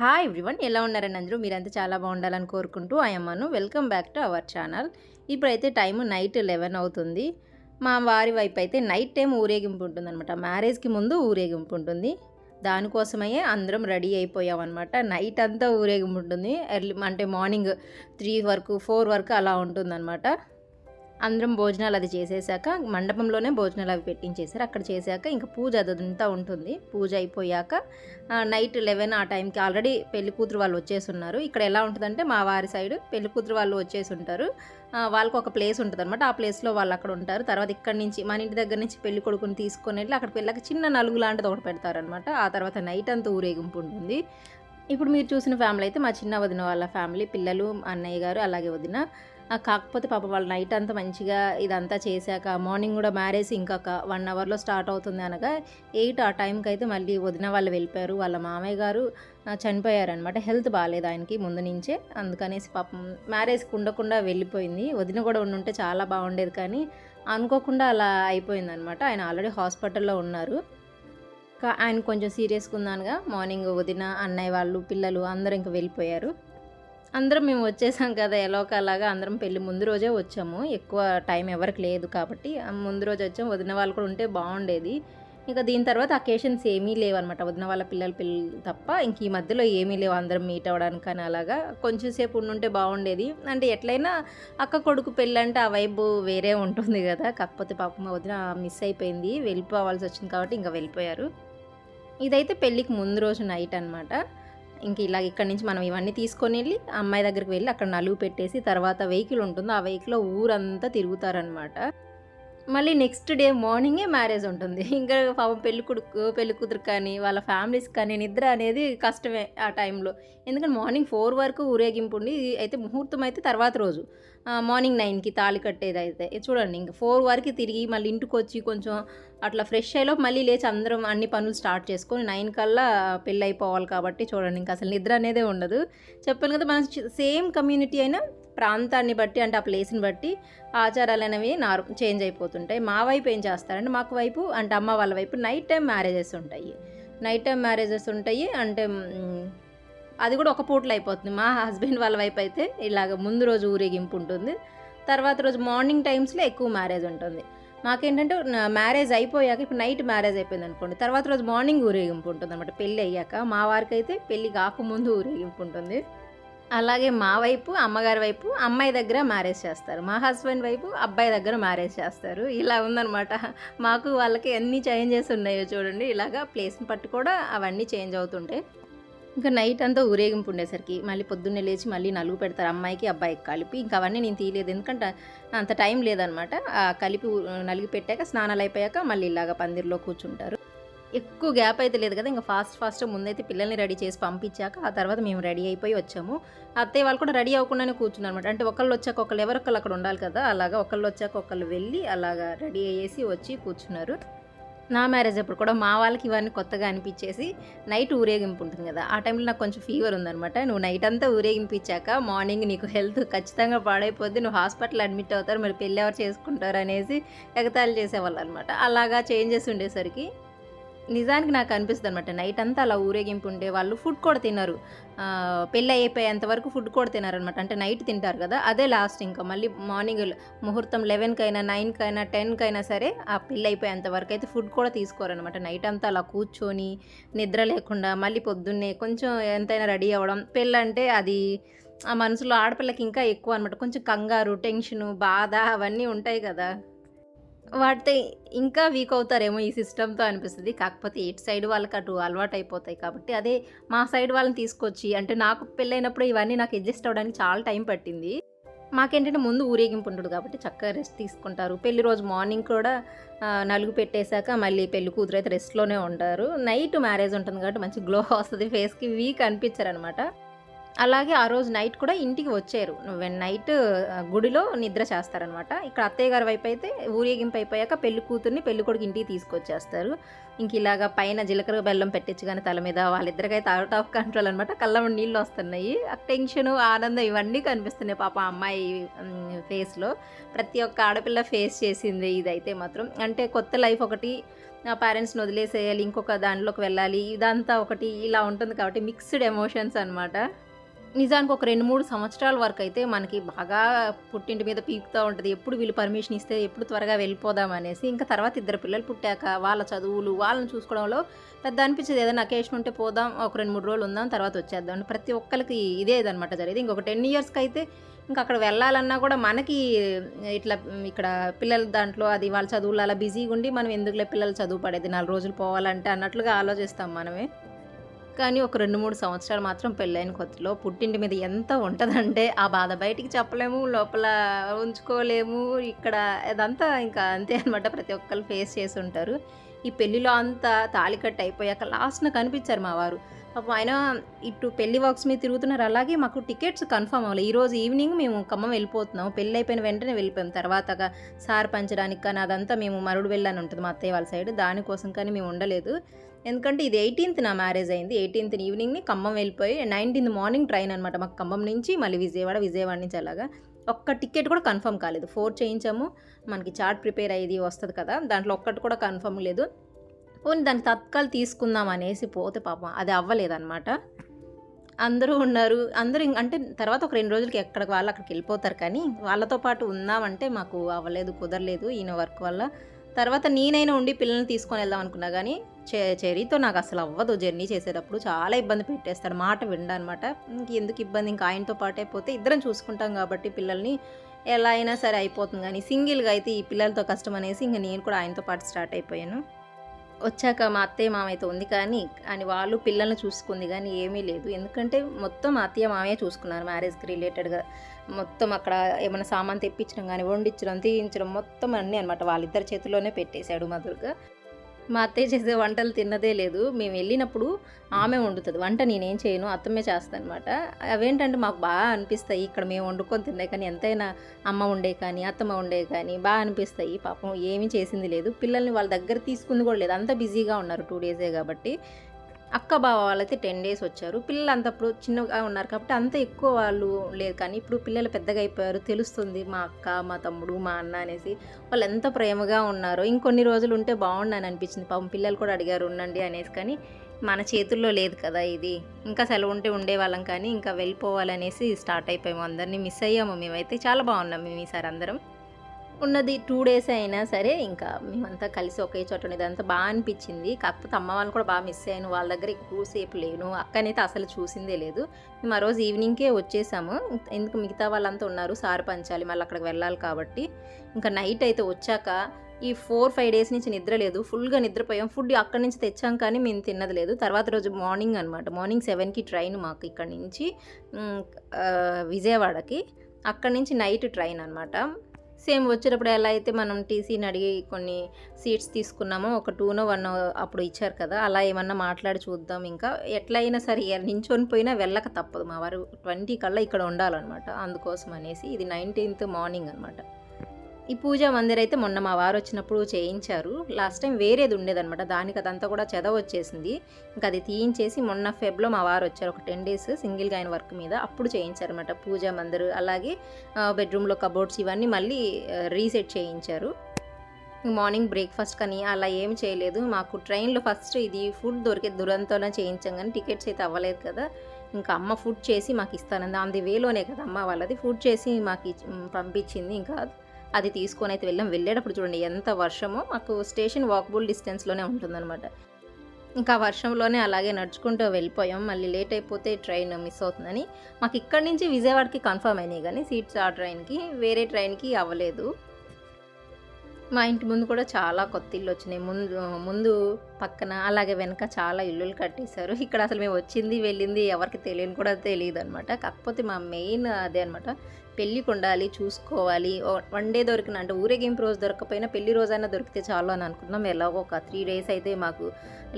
Hi everyone ఎలా ఉన్నారని అందరూ? మీరంతా చాలా బాగుండాలని కోరుకుంటూ అమ్మను welcome back to our channel ఇప్పుడైతే టైం నైట్ లెవెన్ అవుతుంది. మా వారి వైపు అయితే నైట్ టైం ఊరేగింపు ఉంటుందన్నమాట. మ్యారేజ్కి ముందు ఊరేగింపు ఉంటుంది. దానికోసమయ్యే అందరం రెడీ అయిపోయామన్నమాట. నైట్ అంతా ఊరేగింపు ఉంటుంది. ఎర్లీ అంటే మార్నింగ్ త్రీ వరకు ఫోర్ వరకు అలా ఉంటుందన్నమాట. అందరం భోజనాలు అది చేసేసాక మండపంలోనే భోజనాలు అవి పెట్టించేసారు అక్కడ చేశాక ఇంకా పూజ అదంతా ఉంటుంది. పూజ అయిపోయాక నైట్ లెవెన్ ఆ టైంకి ఆల్రెడీ పెళ్ళి కూతురు వాళ్ళు వచ్చేసి ఉన్నారు ఇక్కడ ఎలా ఉంటుందంటే మా వారి సైడ్ పెళ్ళి కూతురు వాళ్ళు వచ్చేసి ఉంటారు వాళ్ళకు ఒక ప్లేస్ ఉంటుంది అనమాట ఆ ప్లేస్లో వాళ్ళు అక్కడ ఉంటారు. తర్వాత ఇక్కడ నుంచి మన ఇంటి దగ్గర నుంచి పెళ్ళి కొడుకుని తీసుకొని వెళ్ళి అక్కడ వెళ్ళాక చిన్న నలుగు లాంటిది ఒకటి పెడతారనమాట ఆ తర్వాత నైట్ అంతా ఊరేగింపు ఉంటుంది. ఇప్పుడు మీరు చూసిన ఫ్యామిలీ అయితే మా చిన్న వదిన వాళ్ళ ఫ్యామిలీ పిల్లలు అన్నయ్య గారు అలాగే వదిన. కాకపోతే పాప వాళ్ళు నైట్ అంతా మంచిగా ఇదంతా చేశాక మార్నింగ్ కూడా మ్యారేజ్ ఇంకొక వన్ అవర్లో స్టార్ట్ అవుతుంది అనగా ఎయిట్ ఆ టైంకి అయితే మళ్ళీ వదిన వాళ్ళు వెళ్ళిపోయారు. వాళ్ళ మామయ్య గారు చనిపోయారనమాట హెల్త్ బాగాలేదు ఆయనకి ముందు నుంచే. అందుకనేసి పాపం మ్యారేజ్కి ఉండకుండా వెళ్ళిపోయింది. వదిన కూడా ఉండుంటే చాలా బాగుండేది కానీ అనుకోకుండా అలా అయిపోయింది అనమాట ఆయన ఆల్రెడీ హాస్పిటల్లో ఉన్నారు. కా- ఆయన కొంచెం సీరియస్గా ఉన్నానుగా మార్నింగ్ వదిన అన్నయ్య వాళ్ళు పిల్లలు అందరూ ఇంకా వెళ్ళిపోయారు. అందరం మేము వచ్చేసాం కదా ఎలాగో అలాగా అందరం పెళ్ళి ముందు రోజే వచ్చాము. ఎక్కువ టైం ఎవరికి లేదు కాబట్టి ముందు రోజు వచ్చాం. వదిన వాళ్ళు కూడా ఉంటే బాగుండేది. ఇంకా దీని తర్వాత అకేషన్స్ ఏమీ లేవు అనమాట వదిన వాళ్ళ పిల్లల పిల్లలు తప్ప ఇంక ఈ మధ్యలో ఏమీ లేవు. అందరం మీట్ అవ్వడానికి కానీ అలాగా కొంచెం సేపు ఉండుంటే బాగుండేది. అంటే ఎట్లయినా అక్క కొడుకు పెళ్ళి అంటే ఆ వైబ్ వేరే ఉంటుంది కదా. కాకపోతే పాపం వదిన మిస్ అయిపోయింది. వెళ్ళిపోవాల్సి వచ్చింది కాబట్టి ఇంకా వెళ్ళిపోయారు. ఇదైతే పెళ్ళికి ముందు రోజు నైట్ అనమాట ఇంక ఇలా ఇక్కడ నుంచి మనం ఇవన్నీ తీసుకొని వెళ్ళి అమ్మాయి దగ్గరికి వెళ్ళి అక్కడ నలుగు పెట్టేసి తర్వాత వెహికల్ ఉంటుంది. ఆ వెహికల్లో ఊరంతా తిరుగుతారనమాట మళ్ళీ నెక్స్ట్ డే మార్నింగే మ్యారేజ్ ఉంటుంది. ఇంకా పాపం పెళ్ళి కొడుకు పెళ్ళి కూతురు కానీ వాళ్ళ ఫ్యామిలీస్ కానీ నిద్ర అనేది కష్టమే ఆ టైంలో ఎందుకంటే మార్నింగ్ ఫోర్ వరకు ఊరేగింపు ఉండి అయితే ముహూర్తం అయితే తర్వాత రోజు. మార్నింగ్ నైన్కి తాళి కట్టేది అయితే. చూడండి ఇంకా ఫోర్ వరకు తిరిగి మళ్ళీ ఇంటికి వచ్చి కొంచెం అట్లా ఫ్రెష్ అయ్యలో మళ్ళీ లేచి అందరం అన్ని పనులు స్టార్ట్ చేసుకొని నైన్ కల్లా పెళ్ళి అయిపోవాలి కాబట్టి చూడండి ఇంకా అసలు నిద్ర అనేదే ఉండదు. చెప్పాను కదా మన సేమ్ కమ్యూనిటీ అయినా ప్రాంతాన్ని బట్టి అంటే ఆ ప్లేస్ని బట్టి ఆచారాలు అనేవి నార్ చేంజ్ అయిపోతుంటాయి. మా వైపు ఏం చేస్తారంటే మాకు వైపు అంటే అమ్మ వాళ్ళ వైపు నైట్ టైం మ్యారేజెస్ ఉంటాయి. నైట్ టైం మ్యారేజెస్ ఉంటాయి. అంటే అది కూడా ఒక పూటలు అయిపోతుంది. మా హస్బెండ్ వాళ్ళ వైపు అయితే ఇలాగ ముందు రోజు ఊరేగింపు ఉంటుంది. తర్వాత రోజు మార్నింగ్ టైమ్స్లో ఎక్కువ మ్యారేజ్ ఉంటుంది. మాకేంటంటే మ్యారేజ్ అయిపోయాక ఇప్పుడు నైట్ మ్యారేజ్ అయిపోయింది అనుకోండి తర్వాత రోజు మార్నింగ్ ఊరేగింపు ఉంటుంది అనమాట పెళ్ళి అయ్యాక మా వారికి అయితే పెళ్ళి కాకముందు ఊరేగింపు ఉంటుంది. అలాగే మా వైపు అమ్మగారి వైపు అమ్మాయి దగ్గర మ్యారేజ్ చేస్తారు. మా హస్బెండ్ వైపు అబ్బాయి దగ్గర మ్యారేజ్ చేస్తారు. ఇలా ఉందన్నమాట. మాకు వాళ్ళకి ఎన్ని చేంజెస్ ఉన్నాయో చూడండి. ఇలాగా ప్లేస్ని పట్టు కూడా అవన్నీ చేంజ్ అవుతుంటాయి ఇంకా నైట్ అంతా ఊరేగింపు ఉండేసరికి మళ్ళీ పొద్దున్నే లేచి మళ్ళీ నలుగు పెడతారు. అమ్మాయికి అబ్బాయికి కలిపి. ఇంకా అవన్నీ నేను తీయలేదు. ఎందుకంటే అంత టైం లేదనమాట కలిపి నలిగి పెట్టాక స్నానాలు అయిపోయాక మళ్ళీ ఇలాగ పందిరిలో కూర్చుంటారు. ఎక్కువ గ్యాప్ అయితే లేదు కదా ఇంకా ఫాస్ట్ ఫాస్ట్ ముందైతే పిల్లల్ని రెడీ చేసి పంపించాక ఆ తర్వాత మేము రెడీ అయిపోయి వచ్చాము. అత్తయ్య వాళ్ళు కూడా రెడీ అవ్వకుండానే కూర్చున్నారు అనమాట అంటే ఒకళ్ళు వచ్చాక ఒకళ్ళు ఎవరొకళ్ళు అక్కడ ఉండాలి కదా అలాగా ఒకళ్ళు వచ్చాక ఒకళ్ళు వెళ్ళి అలాగా రెడీ అయ్యేసి వచ్చి కూర్చున్నారు. నా మ్యారేజ్ అప్పుడు కూడా మా వాళ్ళకి ఇవన్నీ కొత్తగా అనిపించేసి నైట్ ఊరేగింపు ఉంటుంది కదా ఆ టైంలో నాకు కొంచెం ఫీవర్ ఉందనమాట నువ్వు నైట్ అంతా ఊరేగింపించాక మార్నింగ్ నీకు హెల్త్ ఖచ్చితంగా పాడైపోద్ది నువ్వు హాస్పిటల్ అడ్మిట్ అవుతారు మరి పెళ్ళి ఎవరు చేసుకుంటారు అనేసి ఎగతాళి చేసేవాళ్ళు అనమాట అలాగా చేంజెస్ ఉండేసరికి నిజానికి నాకు అనిపిస్తుంది అనమాట నైట్ అంతా అలా ఊరేగింపు ఉండే వాళ్ళు ఫుడ్ కూడా తిన్నారు పెళ్ళి అయిపోయేంత వరకు ఫుడ్ కూడా తినారనమాట అంటే నైట్ తింటారు కదా అదే లాస్ట్ ఇంకా. మళ్ళీ మార్నింగ్ ముహూర్తం లెవెన్కి అయినా నైన్కి అయినా టెన్కి అయినా సరే ఆ పెళ్ళి అయిపోయేంత వరకు అయితే ఫుడ్ కూడా తీసుకోరనమాట నైట్ అంతా అలా కూర్చొని నిద్ర లేకుండా మళ్ళీ పొద్దున్నే కొంచెం ఎంతైనా రెడీ అవ్వడం. పెళ్ళి అంటే అది ఆ మనసులో ఆడపిల్లకి ఇంకా ఎక్కువ అనమాట కొంచెం కంగారు టెన్షను బాధ అవన్నీ ఉంటాయి కదా. వాటితో ఇంకా వీక్ అవుతారేమో ఈ సిస్టమ్తో అనిపిస్తుంది. కాకపోతే ఇటు సైడ్ వాళ్ళకి అటు అలవాటు అయిపోతాయి కాబట్టి అదే మా సైడ్ వాళ్ళని తీసుకొచ్చి అంటే నాకు పెళ్ళైనప్పుడు ఇవన్నీ నాకు అడ్జస్ట్ అవ్వడానికి చాలా టైం పట్టింది. మాకేంటంటే ముందు ఊరేగింపు ఉంటుంది కాబట్టి చక్కగా రెస్ట్ తీసుకుంటారు. పెళ్ళి రోజు మార్నింగ్ కూడా నలుగు పెట్టేశాక మళ్ళీ పెళ్ళి కూతురు అయితే రెస్ట్లోనే ఉంటారు. నైట్ మ్యారేజ్ ఉంటుంది కాబట్టి మంచి గ్లో వస్తుంది. ఫేస్కి వీక్ అనిపించారు అనమాట అలాగే ఆ రోజు నైట్ కూడా ఇంటికి వచ్చారు. నైట్ గుడిలో నిద్ర చేస్తారనమాట ఇక్కడ అత్తయ్య గారి వైపు అయితే ఊరేగింపు అయిపోయాక పెళ్ళి కూతుర్ని పెళ్ళి కొడుకు ఇంటికి తీసుకొచ్చేస్తారు. ఇంక ఇలాగా పైన జీలకర్ర బెల్లం పెట్టించు కానీ తల మీద వాళ్ళిద్దరికైతే అవుట్ ఆఫ్ కంట్రోల్ అనమాట కళ్ళ నీళ్ళు వస్తున్నాయి. ఆ టెన్షన్ ఆనందం ఇవన్నీ కనిపిస్తున్నాయి పాప అమ్మాయి ఫేస్లో ప్రతి ఒక్క ఆడపిల్ల ఫేస్ చేసింది ఇదైతే మాత్రం. అంటే కొత్త లైఫ్ ఒకటి నా పేరెంట్స్ని వదిలేసేయాలి ఇంకొక దానిలోకి వెళ్ళాలి ఇదంతా ఒకటి ఇలా ఉంటుంది కాబట్టి మిక్స్డ్ ఎమోషన్స్ అనమాట నిజానికి ఒక రెండు మూడు సంవత్సరాల వరకు అయితే మనకి బాగా పుట్టింటి మీద పీకుతూ ఉంటుంది. ఎప్పుడు వీళ్ళు పర్మిషన్ ఇస్తే ఎప్పుడు త్వరగా వెళ్ళిపోదాం అనేసి. ఇంకా తర్వాత ఇద్దరు పిల్లలు పుట్టాక వాళ్ళ చదువులు వాళ్ళని చూసుకోవడంలో పెద్ద అనిపించేది. ఏదైనా అకేషన్ ఉంటే పోదాం ఒక రెండు మూడు రోజులు ఉందాం తర్వాత వచ్చేద్దాం అని ప్రతి ఒక్కరికి ఇదేదనమాట జరిగేది. ఇంకొక టెన్ ఇయర్స్కి అయితే ఇంకా అక్కడ వెళ్ళాలన్నా కూడా మనకి ఇట్లా ఇక్కడ పిల్లల దాంట్లో అది వాళ్ళ చదువులు అలా బిజీగా ఉండి మనం ఎందుకులే పిల్లలు చదువు పడేది? నాలుగు రోజులు పోవాలంటే అన్నట్లుగా ఆలోచిస్తాం మనమే. కానీ ఒక రెండు మూడు సంవత్సరాలు మాత్రం పెళ్ళైన కొత్తలో పుట్టింటి మీద ఎంత ఉంటుందంటే ఆ బాధ బయటికి చెప్పలేము లోపల ఉంచుకోలేము ఇక్కడ అదంతా ఇంకా అంతే అనమాట ప్రతి ఒక్కరు ఫేస్ చేసి ఉంటారు. ఈ పెళ్ళిలో అంతా తాళి అయిపోయాక లాస్ట్న కనిపించారు మా వారు. పాపం ఆయన ఇటు పెళ్ళి వర్క్స్ మీద తిరుగుతున్నారు అలాగే మాకు టికెట్స్ కన్ఫర్మ్ అవ్వాలి. ఈరోజు ఈవినింగ్ మేము ఖమ్మం వెళ్ళిపోతున్నాం పెళ్ళి అయిపోయిన వెంటనే వెళ్ళిపోయాం. తర్వాత సార్ పంచడానికి కానీ అదంతా మేము మరుడు వెళ్ళాలని ఉంటుంది మా అత్తయ్య వాళ్ళ సైడ్ దానికోసం కానీ మేము ఉండలేదు. ఎందుకంటే ఇది ఎయిటీన్త్ నా మ్యారేజ్ అయింది. ఎయిటీన్త్ ఈవినింగ్ని ఖమ్మం వెళ్ళిపోయి నైన్టీన్త్ మార్నింగ్ ట్రైన్ అనమాట మాకు ఖమ్మం నుంచి మళ్ళీ విజయవాడ విజయవాడ నుంచి అలాగా. ఒక్క టికెట్ కూడా కన్ఫర్మ్ కాలేదు. ఫోర్ చేయించాము. మనకి చార్ట్ ప్రిపేర్ అయ్యేది వస్తుంది కదా దాంట్లో ఒక్కటి కూడా కన్ఫర్మ్ లేదు. పోనీ దానికి తత్కాలు తీసుకుందాం అనేసి పోతే పాపం అది అవ్వలేదన్నమాట. అందరూ ఉన్నారు. అందరూ అంటే తర్వాత ఒక రెండు రోజులకి ఎక్కడికి వాళ్ళు అక్కడికి వెళ్ళిపోతారు కానీ వాళ్ళతో పాటు ఉందామంటే మాకు అవ్వలేదు కుదరలేదు ఈయన వర్క్ వల్ల. తర్వాత నేనైనా ఉండి పిల్లల్ని తీసుకొని వెళ్దాం అనుకున్నా కానీ చె చెరీతో నాకు అసలు అవ్వదు. జర్నీ చేసేటప్పుడు చాలా ఇబ్బంది పెట్టేస్తాడు మాట విండనమాట ఇంక ఎందుకు ఇబ్బంది? ఇంకా ఆయనతో పాటే పోతే ఇద్దరం చూసుకుంటాం కాబట్టి పిల్లల్ని ఎలా అయినా సరే అయిపోతుంది. కానీ సింగిల్గా అయితే ఈ పిల్లలతో కష్టం అనేసి ఇంకా నేను కూడా ఆయనతో పాటు స్టార్ట్ అయిపోయాను. వచ్చాక మా అత్తయ్య మామయ్యతో ఉంది కానీ అని వాళ్ళు పిల్లల్ని చూసుకుంది కానీ ఏమీ లేదు. ఎందుకంటే మొత్తం మా అత్తయ్య మామయ్య చూసుకున్నారు మ్యారేజ్కి రిలేటెడ్గా. మొత్తం అక్కడ ఏమైనా సామాన్ తెప్పించడం కానీ వండించడం తీయించడం మొత్తం అన్నీ అనమాట వాళ్ళిద్దరి చేతిలోనే పెట్టేశాడు మధురుగా. మా అత్తయ్య చేసే వంటలు తిన్నదే లేదు. మేము వెళ్ళినప్పుడు ఆమె వండుతుంది. వంట నేనేం చేయను అత్తమ్మే చేస్తాను అనమాట అవేంటంటే మాకు బాగా అనిపిస్తాయి. ఇక్కడ మేము వండుకొని తిన్నాయి కానీ ఎంతైనా అమ్మ ఉండే కానీ అత్తమ్మ ఉండే కానీ బాగా అనిపిస్తాయి. పాపం ఏమీ చేసింది లేదు. పిల్లల్ని వాళ్ళ దగ్గర తీసుకుంది కూడా లేదు. అంత బిజీగా ఉన్నారు టూ డేసే కాబట్టి. అక్క బావ వాళ్ళైతే టెన్ డేస్ వచ్చారు. పిల్లలు అంతప్పుడు చిన్నగా ఉన్నారు కాబట్టి అంత ఎక్కువ వాళ్ళు లేదు కానీ ఇప్పుడు పిల్లలు పెద్దగా అయిపోయారు తెలుస్తుంది మా అక్క మా తమ్ముడు మా అన్న అనేసి వాళ్ళు ఎంత ప్రేమగా ఉన్నారో. ఇంకొన్ని రోజులు ఉంటే బాగుండని అనిపించింది. పాపం పిల్లలు కూడా అడిగారు ఉండండి అనేసి కానీ మన చేతుల్లో లేదు కదా ఇది. ఇంకా సెలవు ఉంటే ఉండేవాళ్ళం కానీ ఇంకా వెళ్ళిపోవాలనేసి స్టార్ట్ అయిపోయాము. అందరినీ మిస్ అయ్యాము. మేమైతే చాలా బాగున్నాం మేము ఈసారి అందరం. ఉన్నది టూ డేస్ అయినా సరే ఇంకా మేమంతా కలిసి ఒకే చోట ఉండేది. అంతా బాగా అనిపించింది. కాకపోతే అమ్మ వాళ్ళు కూడా బాగా మిస్ అయ్యాను. వాళ్ళ దగ్గర ఎక్కువసేపు లేను. అక్కనైతే అసలు చూసిందే లేదు. మేము ఆ రోజు ఈవినింగ్కే వచ్చేసాము. ఎందుకు మిగతా వాళ్ళంతా ఉన్నారు. సార్ పంచాలి. మళ్ళీ అక్కడికి వెళ్ళాలి కాబట్టి. ఇంకా నైట్ అయితే వచ్చాక ఈ ఫోర్ ఫైవ్ డేస్ నుంచి నిద్ర లేదు. ఫుల్గా నిద్రపోయాం. ఫుడ్ అక్కడి నుంచి తెచ్చాం కానీ మేము తిన్నది లేదు. తర్వాత రోజు మార్నింగ్ అనమాట మార్నింగ్ సెవెన్కి ట్రైన్ మాకు ఇక్కడ నుంచి విజయవాడకి. అక్కడి నుంచి నైట్ ట్రైన్ అనమాట సేమ్ వచ్చేటప్పుడు ఎలా అయితే మనం టీసీని అడిగి కొన్ని సీట్స్ తీసుకున్నామో ఒక టూనో వన్ అప్పుడు ఇచ్చారు కదా అలా ఏమన్నా మాట్లాడి చూద్దాం ఇంకా. ఎట్లయినా సరే నించొని పోయినా వెళ్ళక తప్పదు. మా వారు ట్వంటీ కల్లా ఇక్కడ ఉండాలన్నమాట. అందుకోసం అనేసి ఇది నైన్టీన్త్ మార్నింగ్ అనమాట ఈ పూజా మందిర్ అయితే మొన్న మా వారు వచ్చినప్పుడు చేయించారు. లాస్ట్ టైం వేరేది ఉండేదనమాట దానికి అదంతా కూడా చెద వచ్చేసింది. ఇంకా అది తీయించేసి మొన్న ఫెబ్లో మా వారు వచ్చారు. ఒక టెన్ డేస్ సింగిల్గా ఆయన వర్క్ మీద అప్పుడు చేయించారనమాట పూజా మందిర్. అలాగే బెడ్రూమ్లో కబోర్డ్స్ ఇవన్నీ మళ్ళీ రీసెట్ చేయించారు. మార్నింగ్ బ్రేక్ఫాస్ట్ కానీ అలా ఏం చేయలేదు. మాకు ట్రైన్లో ఫస్ట్ ఇది ఫుడ్ దొరికే దురంతోనే చేయించాం కానీ టికెట్స్ అయితే అవ్వలేదు కదా. ఇంకా అమ్మ ఫుడ్ చేసి మాకు ఇస్తానంది. అంది వేలోనే కదా అమ్మ వాళ్ళది. ఫుడ్ చేసి మాకు పంపించింది ఇంకా అది తీసుకొని అయితే వెళ్ళాం. వెళ్ళేటప్పుడు చూడండి ఎంత వర్షమో మాకు స్టేషన్ వాక్బుల్ డిస్టెన్స్లోనే ఉంటుందన్నమాట. ఇంకా వర్షంలోనే అలాగే నడుచుకుంటూ వెళ్ళిపోయాం. మళ్ళీ లేట్ అయిపోతే ట్రైన్ మిస్ అవుతుందని. మాకు ఇక్కడి నుంచి విజయవాడకి కన్ఫర్మ్ అయినాయి కానీ సీట్స్ ఆ ట్రైన్కి వేరే ట్రైన్కి అవ్వలేదు. మా ఇంటి ముందు కూడా చాలా కొత్త ఇల్లు వచ్చినాయి. ముందు ముందు పక్కన అలాగే వెనక చాలా ఇల్లులు కట్టేశారు. ఇక్కడ అసలు మేము వచ్చింది వెళ్ళింది ఎవరికి తెలియని కూడా తెలియదు అనమాట కాకపోతే మా మెయిన్ అదే అనమాట పెళ్ళికి ఉండాలి చూసుకోవాలి. వన్ డే దొరికిన అంటే ఊరేగింపు రోజు దొరకపోయినా పెళ్ళి రోజైనా దొరికితే చాలు అని అనుకున్నాం. ఎలాగో ఒక త్రీ డేస్ అయితే మాకు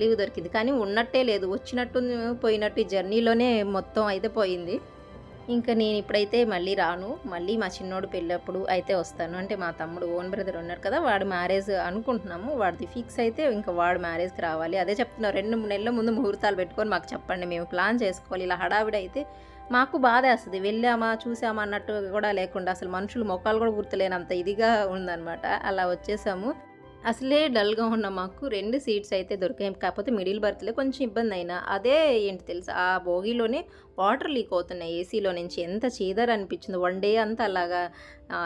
లీవ్ దొరికింది. కానీ ఉన్నట్టే లేదు. వచ్చినట్టు పోయినట్టు ఈ జర్నీలోనే మొత్తం అయితే పోయింది. ఇంకా నేను ఇప్పుడైతే మళ్ళీ రాను. మళ్ళీ మా చిన్నోడు పెళ్ళప్పుడు అయితే వస్తాను. అంటే మా తమ్ముడు ఓన్ బ్రదర్ ఉన్నాడు కదా వాడు మ్యారేజ్ అనుకుంటున్నాము. వాడిది ఫిక్స్ అయితే ఇంకా వాడు మ్యారేజ్కి రావాలి. అదే చెప్తున్నా రెండు మూడు నెలల ముందు ముహూర్తాలు పెట్టుకొని మాకు చెప్పండి మేము ప్లాన్ చేసుకోవాలి. ఇలా హడావిడైతే అయితే మాకు బాధేస్తుంది వెళ్ళామా చూసామా అన్నట్టు కూడా లేకుండా అసలు మనుషులు మొక్కలు కూడా గుర్తులేనంత ఇదిగా ఉందన్నమాట. అలా వచ్చేసాము. అసలే డల్‌గా ఉన్న మాకు రెండు సీట్స్ అయితే దొరికాయి. కాకపోతే మిడిల్ బర్త్లో కొంచెం ఇబ్బంది అయినా అదే ఏంటి తెలుసు ఆ బోగిలోనే వాటర్ లీక్ అవుతున్నాయి ఏసీలో నుంచి. ఎంత చీదర అనిపించింది వన్ డే అంతా అలాగా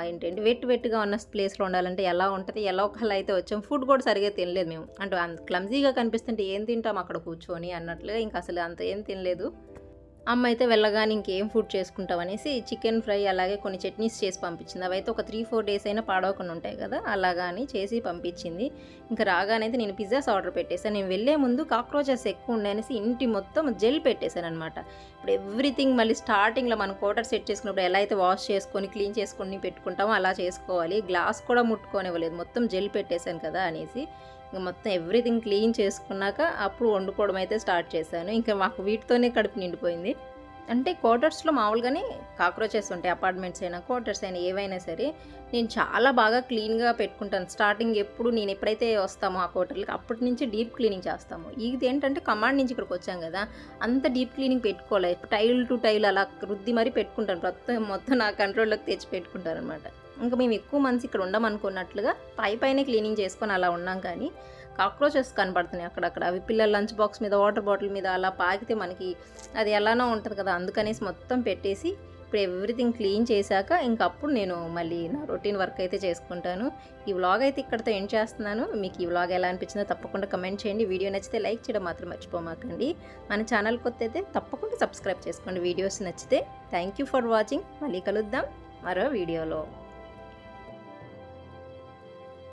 ఏంటంటే వెట్ వెట్‌గా ఉన్న ప్లేస్‌లో ఉండాలంటే ఎలా ఉంటుంది ఎలా ఒకలా అయితే వచ్చాం. ఫుడ్ కూడా సరిగ్గా తినలేదు మేము. అంటే అంత క్లమ్జీగా కనిపిస్తుంటే ఏం తింటాం అక్కడ కూర్చొని అన్నట్లుగా ఇంకా అసలు అంత ఏం తినలేదు. అమ్మ అయితే వెళ్ళగానే ఇంకేం ఫుడ్ చేసుకుంటాం అనేసి చికెన్ ఫ్రై అలాగే కొన్ని చట్నీస్ చేసి పంపించింది. అవైతే ఒక 3, 4 డేస్ అయినా పాడవకుండా ఉంటాయి కదా! అలాగా అని చేసి పంపించింది. ఇంకా రాగానే అయితే నేను పిజ్జాస్ ఆర్డర్ పెట్టేశాను నేను వెళ్ళే ముందు కాక్రోచెస్ ఎక్కువ ఉన్నాయనేసి ఇంటి మొత్తం జెల్ పెట్టేసాననమాట. ఇప్పుడు ఎవ్రీథింగ్ మళ్ళీ స్టార్టింగ్‌లో మనం క్వార్టర్ సెట్ చేసుకున్నప్పుడు ఎలా అయితే వాష్ చేసుకొని, క్లీన్ చేసుకొని పెట్టుకుంటామో అలా చేసుకోవాలి. గ్లాస్ కూడా ముట్టుకోనివ్వలేదు. మొత్తం జెల్ పెట్టేసాను కదా! అనేసి. ఇంక మొత్తం ఎవ్రీథింగ్ క్లీన్ చేసుకున్నాక అప్పుడు వండుకోవడం అయితే స్టార్ట్ చేశాను. ఇంకా మాకు వీటితోనే కడుపు నిండిపోయింది. అంటే క్వార్టర్స్‌లో మామూలుగానే కాక్రోచెస్ ఉంటాయి. అపార్ట్మెంట్స్ అయినా, క్వార్టర్స్ అయినా ఏవైనా సరే. నేను చాలా బాగా క్లీన్‌గా పెట్టుకుంటాను. స్టార్టింగ్ ఎప్పుడు నేను ఎప్పుడైతే వస్తామో ఆ క్వార్టర్‌లకి అప్పటి నుంచి డీప్ క్లీనింగ్ చేస్తాము. ఇది ఏంటంటే కమాండ్ నుంచి ఇక్కడికి వచ్చాం కదా! అంత డీప్ క్లీనింగ్ పెట్టుకోలేదు టైల్ టు టైల్ అలా రుద్ది మరీ పెట్టుకుంటాను. మొత్తం మొత్తం నా కంట్రోల్‌లోకి తెచ్చి పెట్టుకుంటాననమాట. ఇంకా మేము ఎక్కువ మంత్స్ ఇక్కడ ఉండమనుకున్నట్లుగా పై పైన క్లీనింగ్ చేసుకొని అలా ఉన్నాం కానీ, కాక్రోచెస్ కనబడుతున్నాయి అక్కడక్కడ. అవి పిల్లల లంచ్ బాక్స్ మీద, వాటర్ బాటిల్ మీద అలా పాకితే మనకి అది ఎలానో ఉంటుంది కదా! అందుకనేసి మొత్తం పెట్టేసి ఇప్పుడు ఎవ్రీథింగ్ క్లీన్ చేశాక ఇంక అప్పుడు నేను మళ్ళీ నా రొటీన్ వర్క్ అయితే చేసుకుంటాను. ఈ వ్లాగ్ అయితే ఇక్కడితో ఎండ్ చేస్తున్నాను. మీకు ఈ వ్లాగ్ ఎలా అనిపించిందో తప్పకుండా కమెంట్ చేయండి. వీడియో నచ్చితే లైక్ చేయడం మాత్రం మర్చిపోమాకండి. మన ఛానల్ కొత్త అయితే తప్పకుండా సబ్స్క్రైబ్ చేసుకోండి. వీడియోస్ నచ్చితే. Thank you for watching. మళ్ళీ కలుద్దాం మరో వీడియోలో.